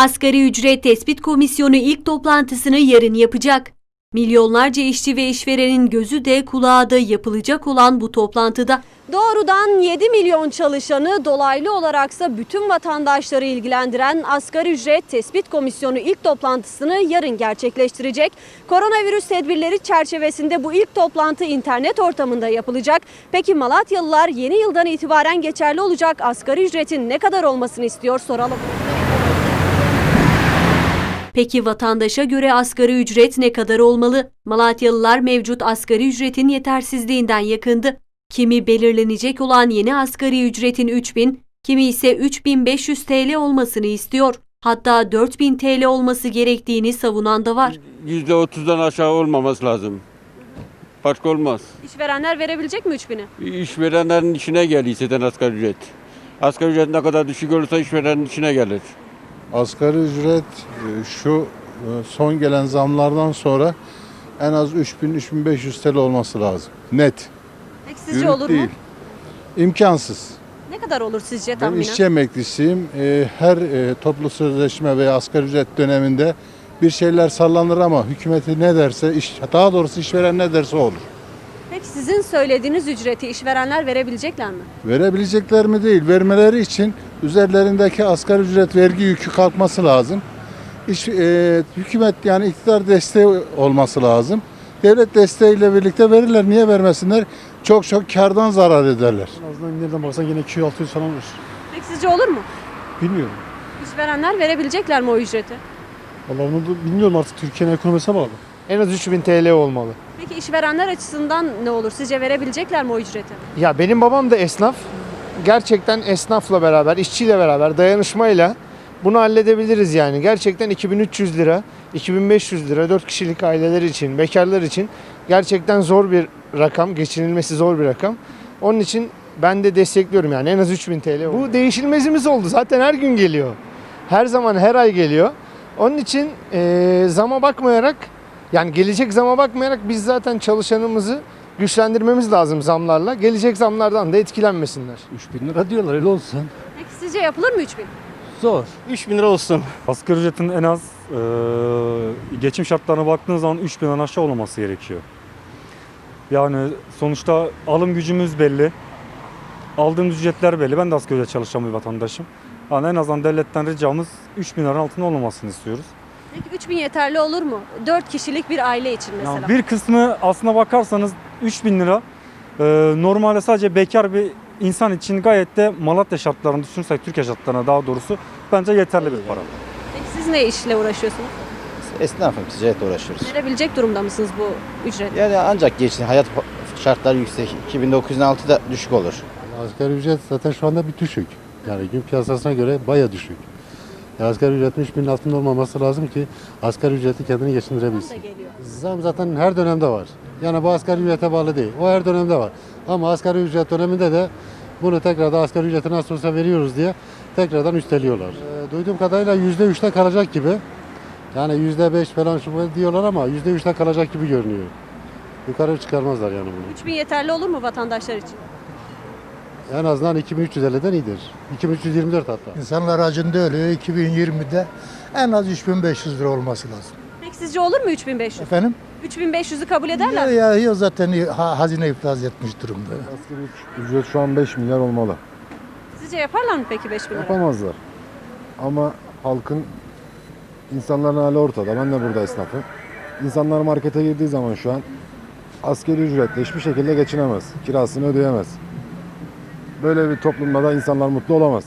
Asgari ücret tespit komisyonu ilk toplantısını yarın yapacak. Milyonlarca işçi ve işverenin gözü de kulağı da yapılacak olan bu toplantıda. Doğrudan 7 milyon çalışanı dolaylı olaraksa bütün vatandaşları ilgilendiren asgari ücret tespit komisyonu ilk toplantısını yarın gerçekleştirecek. Koronavirüs tedbirleri çerçevesinde bu ilk toplantı internet ortamında yapılacak. Peki Malatyalılar yeni yıldan itibaren geçerli olacak asgari ücretin ne kadar olmasını istiyor soralım. Peki vatandaşa göre asgari ücret ne kadar olmalı? Malatyalılar mevcut asgari ücretin yetersizliğinden yakındı. Kimi belirlenecek olan yeni asgari ücretin 3000, kimi ise 3500 TL olmasını istiyor. Hatta 4000 TL olması gerektiğini savunan da var. %30'dan aşağı olmaması lazım. Başka olmaz. İşverenler verebilecek mi 3000'i? İşverenlerin işine geliyor zaten asgari ücret. Asgari ücret ne kadar düşük olursa işverenin işine gelir. Asgari ücret e, şu e, son gelen zamlardan sonra en az 3000-3500 TL olması lazım. Net. Peki sizce olur değil. mu? İmkansız. Ne kadar olur sizce Ben tahminen? işçi emeklisiyim. E, Her toplu sözleşme veya asgari ücret döneminde bir şeyler sallanır ama hükümeti ne derse, iş, daha doğrusu işveren ne derse olur. Peki sizin söylediğiniz ücreti işverenler verebilecekler mi? Verebilecekler mi değil, vermeleri için üzerlerindeki asgari ücret vergi yükü kalkması lazım. İş, e, hükümet yani iktidar desteği olması lazım. Devlet desteğiyle birlikte verirler. Niye vermesinler? Çok çok kardan zarar ederler. En azından nereden baksan yine 200-600 falan olur. Peki sizce olur mu? Bilmiyorum. İşverenler verebilecekler mi o ücreti? Vallahi onu da bilmiyorum artık Türkiye'nin ekonomisine bağlı. En az 3000 TL olmalı. Peki işverenler açısından ne olur? Sizce verebilecekler mi o ücreti? Ya benim babam da esnaf. Gerçekten esnafla beraber, işçiyle beraber, dayanışmayla bunu halledebiliriz yani. Gerçekten 2300 lira, 2500 lira 4 kişilik aileler için, bekarlar için gerçekten zor bir rakam, geçinilmesi zor bir rakam. Onun için ben de destekliyorum yani en az 3000 TL. Bu değişilmezimiz oldu. Zaten her gün geliyor. Her zaman her ay geliyor. Onun için eee zama bakmayarak yani gelecek zama bakmayarak biz zaten çalışanımızı güçlendirmemiz lazım zamlarla. Gelecek zamlardan da etkilenmesinler. 3000 lira diyorlar öyle olsun. Peki sizce yapılır mı 3000? Zor. 3000 lira olsun. Asgari ücretin en az e, geçim şartlarına baktığın zaman 3000'den aşağı olmaması gerekiyor. Yani sonuçta alım gücümüz belli. Aldığımız ücretler belli. Ben de asgari ücret çalışan bir vatandaşım. Yani en azından devletten ricamız 3000 liranın altında olmamasını istiyoruz. Peki 3000 yeterli olur mu? 4 kişilik bir aile için mesela. Yani bir kısmı aslına bakarsanız 3000 lira e, normalde sadece bekar bir insan için gayet de Malatya şartlarını düşünürsek Türkiye şartlarına daha doğrusu bence yeterli bir para. Peki siz ne işle uğraşıyorsunuz? Esnafım ticaretle uğraşıyoruz. Verebilecek durumda mısınız bu ücreti? Yani ancak geçin hayat şartları yüksek. 2900'ün altı da düşük olur. Asgari ücret zaten şu anda bir düşük. Yani gün piyasasına göre baya düşük. Ya asgari ücretin 3000'in altında olmaması lazım ki asgari ücreti kendini geçindirebilsin. Zam zaten her dönemde var. Yani bu asgari ücrete bağlı değil. O her dönemde var. Ama asgari ücret döneminde de bunu tekrar da asgari ücreti nasıl olsa veriyoruz diye tekrardan üsteliyorlar. Ee, duyduğum kadarıyla %3'te kalacak gibi. Yani %5 falan şu diyorlar ama %3'te kalacak gibi görünüyor. Yukarı çıkarmazlar yani bunu. 3000 yeterli olur mu vatandaşlar için? En azından 2350'den iyidir. 2324 hatta. İnsanlar acında ölüyor 2020'de en az 3500 lira olması lazım. Peki sizce olur mu 3500? Efendim? 3500'ü kabul Ya, ederler mi? ya, ya zaten ha- hazine iflas etmiş durumda. Asgari ücret şu an 5 milyar olmalı. Sizce yaparlar mı peki 5000 lira? Yapamazlar. Ama halkın insanların hali ortada. Ben de burada esnafım. İnsanlar markete girdiği zaman şu an askeri ücretle hiçbir şekilde geçinemez. Kirasını ödeyemez. Böyle bir toplumda da insanlar mutlu olamaz.